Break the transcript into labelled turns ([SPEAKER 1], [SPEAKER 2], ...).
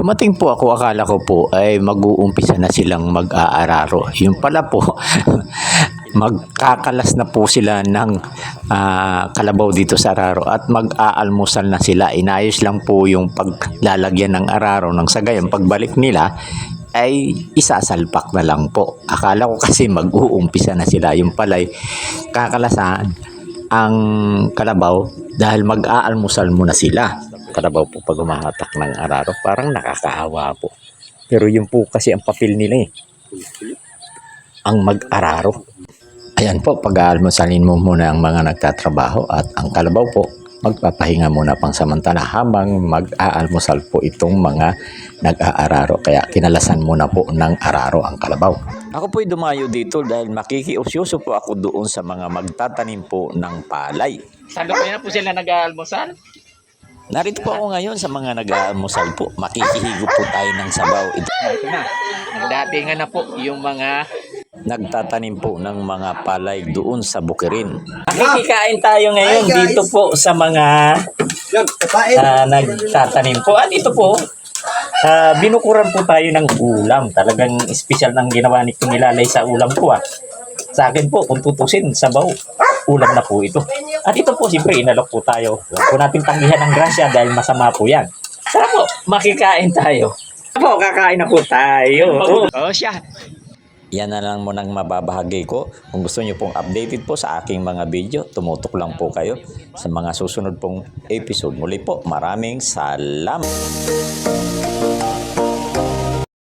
[SPEAKER 1] Dumating po ako, akala ko po ay mag-uumpisa na silang mag-aararo. Yung pala po, magkakalas na po sila ng ah, kalabaw dito sa araro at mag-aalmusal na sila. Inayos lang po yung paglalagyan ng araro ng sagayang pagbalik nila ay isasalpak na lang po. Akala ko kasi mag-uumpisa na sila. Yung pala'y kakalasan ang kalabaw dahil mag-aalmusal muna sila. Kalabaw po pag umahatak ng araro, parang nakakaawa po. Pero yun po kasi ang papel nila eh. Ang mag-araro. Ayan po, pag-aalmusalin mo muna ang mga nagtatrabaho at ang kalabaw po, magpapahinga muna pang samantala habang mag-aalmusal po itong mga nag-aararo. Kaya kinalasan muna po ng araro ang kalabaw. Ako po'y dumayo dito dahil makikiusyoso po ako doon sa mga magtatanim po ng palay.
[SPEAKER 2] Sa lupa na po sila nag-aalmusal?
[SPEAKER 1] Narito po ako ngayon sa mga nag-aalmusal po. Makikihigo po tayo ng sabaw. Ito,
[SPEAKER 2] na. Nagdatingan na po yung mga
[SPEAKER 1] nagtatanim po ng mga palay doon sa Bukirin. Makikikain tayo ngayon dito po sa mga na nagtatanim po. At ito po, ah, binukuran po tayo ng ulam. Talagang espesyal ng ginawa ni Kunilalay sa ulam ko ah. Sa akin po, kung tutusin, sabaw, ulam na po ito. At ito po, siyempre, inalok po tayo. Huwag po natin tanggihan ng grasya dahil masama po yan. Tara po, makikain tayo. Po, kakain na po tayo.
[SPEAKER 2] Oh, siya.
[SPEAKER 1] Yan na lang munang mababahagi ko. Kung gusto nyo pong updated po sa aking mga video, tumutok lang po kayo sa mga susunod pong episode. Muli po, maraming salamat.